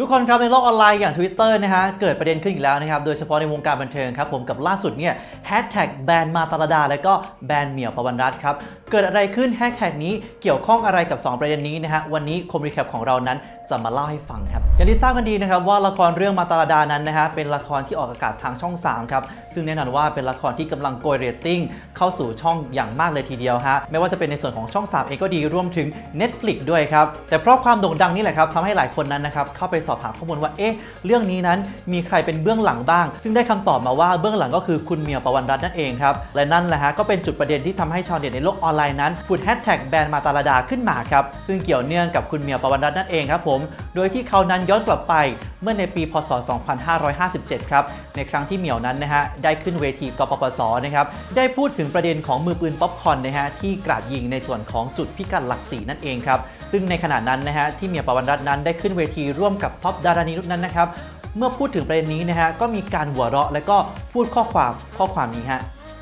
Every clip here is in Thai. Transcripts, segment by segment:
ทุกคนครับในโลกออนไลน์อย่าง Twitter นะฮะเกิดประเด็นขึ้นอีกแล้วนะครับ โดยเฉพาะในวงการบันเทิงครับผมกับล่าสุดเนี่ยแฮชแท็กแบนมาตาลดา และก็แบนเหมียวปวันรัตครับ เกิดอะไรขึ้นแฮชแท็กนี้เกี่ยวข้องอะไรกับ 2 ประเด็นนี้นะฮะวันนี้คมรีแคปของเรานั้น จะมาเล่าให้ฟังครับอย่างที่ทราบกันดีนะครับว่าละครเรื่องมาตาลดานั้นนะฮะเป็นละครที่ออกอากาศทางช่อง 3 ครับ ซึ่งแน่นอนว่าเป็นละครที่กำลังโกยเรตติ้งเข้าสู่ช่องอย่างมากเลยทีเดียวฮะไม่ว่าจะเป็นในส่วนของช่อง 3 เองก็ดีรวมถึง Netflix ด้วยครับแต่เพราะความโด่งดังนี่แหละครับทำให้หลายคนนั้นนะครับเข้าไปสอบถามข้อมูลว่าเอ๊ะเรื่องนี้นั้นมีใครเป็นเบื้องหลังบ้าง ซึ่งได้คำตอบมาว่าเบื้องหลังก็คือคุณเมียวปวันรัตน์นั่นเองครับและนั่นแหละฮะก็เป็นจุดประเด็นที่ทำให้ชาวเน็ตในโลกออนไลน์นั้นผุดแฮชแท็กแบนมาตาลดาขึ้นมาครับซึ่งเกี่ยวเนื่องกับคุณเมียวปวันรัตน์นั่นเองครับผมโดยที่เขานั้นย้อนกลับไปเมื่อในปีพศ 2557 ครับ ในครั้งที่เหมียวนั้นนะฮะได้ขึ้นเวทีกปปสนะครับได้พูดถึงประเด็นของมือปืนป๊อปคอนนะฮะที่กราดยิงในส่วนของจุดพิกัดหลักสีนั่นเองครับซึ่งในขณะนั้นนะฮะที่เหมียวปวันรัตน์นั้นได้ขึ้นเวทีร่วมกับท็อปดารานีรุ่นนั้นนะครับเมื่อพูดถึงประเด็นนี้นะฮะก็มีการหัวเราะและก็พูดข้อความข้อความนี้ฮะ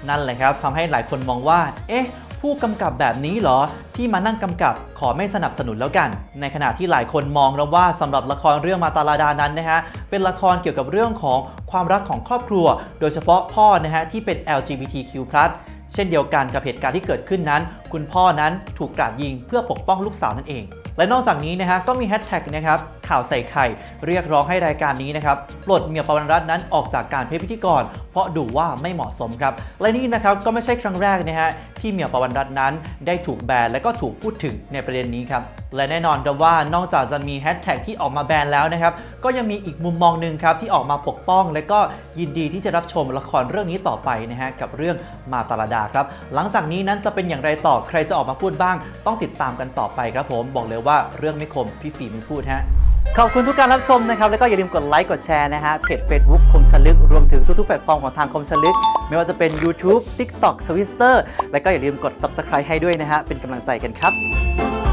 นั่นแหละครับทำให้หลายคนมองว่า เอ๊ะ ผู้กำกับแบบนี้เหรอ ที่มานั่งกำกับขอไม่สนับสนุนแล้วกัน ในขณะที่หลายคนมองแล้วว่าสำหรับละครเรื่องมาตาลาดานั้นนะฮะเป็นละครเกี่ยวกับเรื่องของความรักของครอบครัว โดยเฉพาะพ่อนะฮะที่เป็น LGBTQ+ เช่นเดียวกันกับเหตุการณ์ที่เกิดขึ้นนั้น คุณพ่อนั้นถูกกราดยิงเพื่อปกป้องลูกสาวนั่นเอง และนอกจากนี้นะฮะก็มีแฮชแท็กนะครับข่าวใส่ไข่เรียกร้องให้รายการนี้นะครับปลดเมียปวันรัตน์นั้นออกจากการเป็นพิธีกร เพราะดูว่าไม่เหมาะสมครับ และนี่นะครับก็ไม่ใช่ครั้งแรกนะฮะที่เมียปวันรัตน์นั้นได้ถูกแบนและก็ถูกพูดถึงในประเด็นนี้ครับและแน่นอนครับว่านอกจากจะมีแฮชแท็กที่ออกมาแบนแล้วนะครับก็ยังมีอีกมุมมองหนึ่งครับที่ออกมาปกป้อง และก็ยินดีที่จะรับชมละครเรื่องนี้ต่อไปนะฮะกับเรื่องมาตาลดาครับ หลังจากนี้นั้นจะเป็นอย่างไรต่อใครจะออกมาพูดบ้าง ต้องติดตามกันต่อไปครับผมบอกเลยว่าเรื่องไม่คมพี่ฝีมไม่พูดฮะขอบคุณทุกการรับชมนะครับ แล้วก็อย่าลืมกดไลค์กดแชร์นะฮะเพจ Facebook คมชลึก รวมถึงทุกๆแพลตฟอร์มของทางคมชลึก ไม่ว่าจะเป็น YouTube TikTok Twitter แล้วก็อย่าลืมกด Subscribe ให้ด้วยนะฮะเป็นกำลังใจกันครับ